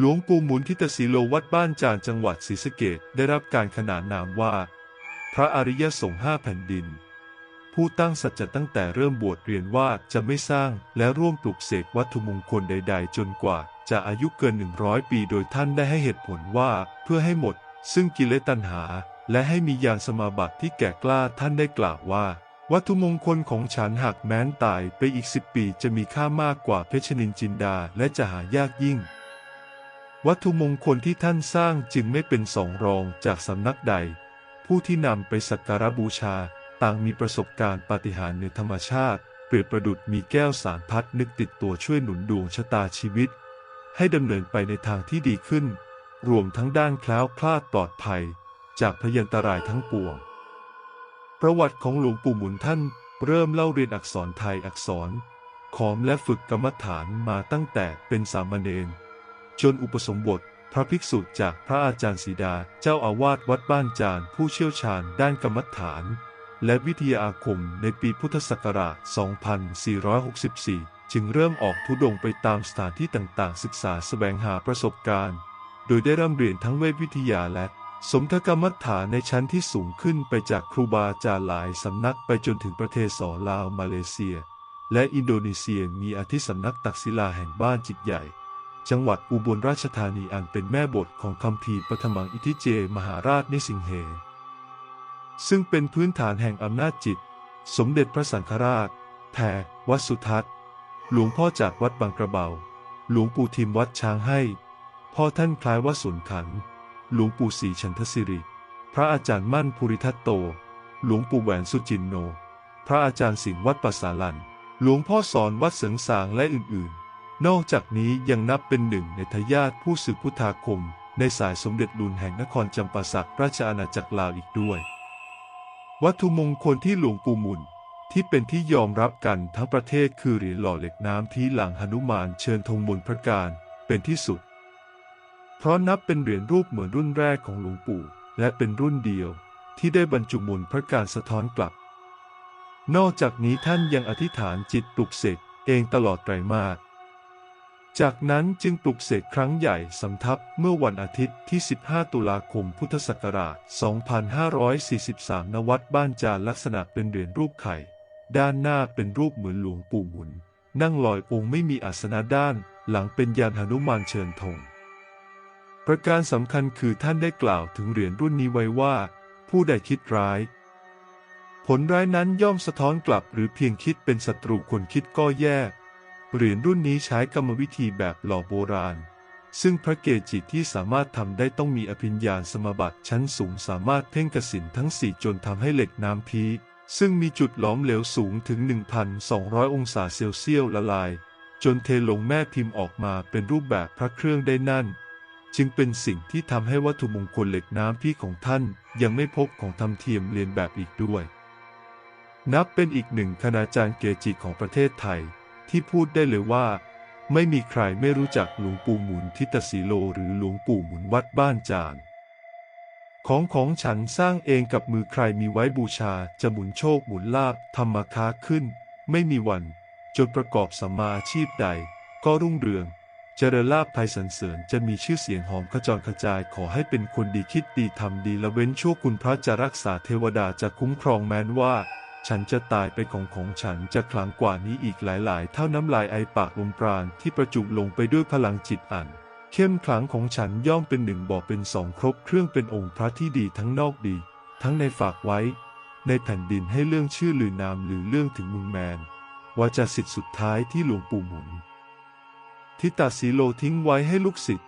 หลวงปู่หมุนทิตสีโลวัดบ้านจานจังหวัดศรีสะเกดได้รับการขนานนามว่า พระอริยสงฆ์ห้าแผ่นดิน ผู้ตั้งสัจจะตั้งแต่เริ่มบวชเรียนว่าจะไม่สร้างและร่วมปลุกเสกวัตถุมงคลใด ๆ จนกว่า จะอายุเกิน 100 ปีโดยท่านได้ให้เหตุผลว่าเพื่อให้หมด ซึ่งกิเลสตัณหา และให้มีญาณสมาบัติที่แก่กล้าท่านได้กล่าวว่าวัตถุมงคลของฉันหากแม้นตายไปอีกสิบปีจะมีค่ามากกว่าเพชรนินจินดาและจะหายากยิ่ง วัตถุมงคลที่ท่านสร้างจึงไม่เป็นสองรองจากสำนักใด ผู้ที่นำไปสักการะบูชาต่างมีประสบการณ์ปาฏิหาริย์ในธรรมชาติเปรียบประดุดมีแก้วสารพัดนึกติดตัวช่วยหนุนดวงชะตาชีวิต ให้ดำเนินไปในทางที่ดีขึ้น รวมทั้งด้านคล้าวคลาดปลอดภัย จากพยันตรายทั้งปวง ประวัติของหลวงปู่หมุนท่านเริ่มเล่าเรียนอักษรไทยอักษร ขอมและฝึกกรรมฐานมาตั้งแต่เป็นสามเณร จนอุปสมบท พระภิกษุจากพระอาจารย์ศีดา เจ้าอาวาสวัดบ้านจานผู้เชี่ยวชาญด้านกรรมฐาน และวิทยาอาคมในปีพุทธศักราช 2464 จึงเริ่มออกทุดงไปตามสถานที่ต่างๆ ศึกษาแสวงหาประสบการณ์ โดยได้ร่ำเรียนทั้งเวทวิทยาและสมทกรรมฐานในชั้นที่สูงขึ้นไปจากครูบาอาจารย์หลายสำนักไปจนถึงประเทศสอลาวมาเลเซีย และอินโดนีเซียมีอาทิสำนักตักศิลาแห่งบ้านจิตใหญ่ จังหวัดอุบลราชธานีอันเป็นแม่บทของคำพีปฐมังอิทิเจ มหาราชนิสิงเห ซึ่งเป็นพื้นฐานแห่งอำนาจจิต สมเด็จพระสังฆราชแผ่วัดสุทัศน์ หลวงพ่อจากวัดบางกระเบา หลวงปู่ทิมวัดช้างให้ พ่อท่านคล้ายวัดสุนขัน หลวงปู่ศรีชันทศิริ พระอาจารย์มั่นภูริทัตโต หลวงปู่แหวนสุจินโน พระอาจารย์สิงห์วัดปัสสาลัน หลวงพ่อสอนวัดเสิงสางและอื่นๆ นอกจากนี้ยังนับเป็นหนึ่งในทายาทผู้สืบพุทธาคม ในสายสมเด็จลุนแห่งนครจำปาสักราชอาณาจักรลาวอีกด้วย วัตถุมงคลที่หลวงปู่มุนที่เป็นที่ยอมรับกันทั้งประเทศคือเหรียญหล่อเหล็กน้ำที่หลังหนุมานเชิญธงบนพระการเป็นที่สุด เพราะนับเป็นเหรียญรูปเหมือนรุ่นแรกของหลวงปู่ และเป็นรุ่นเดียวที่ได้บรรจุมนพระการสะท้อนกลับ นอกจากนี้ท่านยังอธิษฐานจิตปลุกเสกเองตลอดไตรมาส จากนั้นจึงปลุกเสกครั้งใหญ่สำทับเมื่อวันอาทิตย์ที่ 15 ตุลาคม พุทธศักราช 2543ณวัดบ้านจานลักษณะเป็นเหรียญรูปไข่ ด้านหน้าเป็นรูปเหมือนหลวงปู่หมุน นั่งลอยองค์ไม่มีอาสนะด้าน หลังเป็นยานหนุมานเชิญธงประการสำคัญคือท่านได้กล่าวถึงเหรียญรุ่นนี้ไว้ว่า ผู้ใดคิดร้าย ผลร้ายนั้นย่อมสะท้อนกลับหรือเพียงคิดเป็นศัตรูคนคิดก็แย่ เหรียญรุ่นนี้ใช้กรรมวิธีแบบหล่อโบราณ ซึ่งพระเกจิที่สามารถทำได้ต้องมีอภิญญาสมบัติชั้นสูงสามารถเพ่งกสินทั้งสี่จนทำให้เหล็กน้ำพีซึ่งมีจุดหลอมเหลวสูงถึง 1,200 องศาเซลเซียสละลาย จนเทลงแม่พิมพ์ออกมาเป็นรูปแบบพระเครื่องได้นั่น จึงเป็นสิ่งที่ทำให้วัตถุมงคลเหล็กน้ำพี่ของท่าน ยังไม่พบของทำเทียมเรียนแบบอีกด้วย นับเป็นอีกหนึ่งคณาจารย์เกจิของประเทศไทย ที่พูดได้เลยว่า ไม่มีใครไม่รู้จักหลวงปู่หมุนทิตสีโลหรือหลวงปู่หมุนวัดบ้านจานของของฉันสร้างเองกับมือใครมีไว้บูชาจะหมุนโชคหมุนลาบทำมาค้าขึ้น ไม่มีวัน จนประกอบสัมมาชีพใด ก็รุ่งเรืองจริญลาภไพสรรเสริญจะมีชื่อเสียงหอมขจรกระจายขอให้เป็นคนดีคิดดีทำดีละเว้นชั่วคุณพระจะรักษาเทวดาจะคุ้มครองแม้นว่า ฉันจะตายไปของของฉันจะคลังกว่านี้อีกหลาย ๆ เท่าน้ำลายไอปากลมปราณที่ประจุลงไปด้วยพลังจิตอัน เข้มขลังของฉันย่อมเป็นหนึ่งบ่อเป็นสองครบเครื่องเป็นองค์พระที่ดีทั้งนอกดี ทั้งในฝากไว้ ในแผ่นดินให้เรื่องชื่อลือนามหรือเรื่องถึงมุงแมนว่าจะสิทธิ์สุดท้ายที่หลวงปู่หมุนทิตาสีโลทิ้งไว้ให้ลูกศิษย์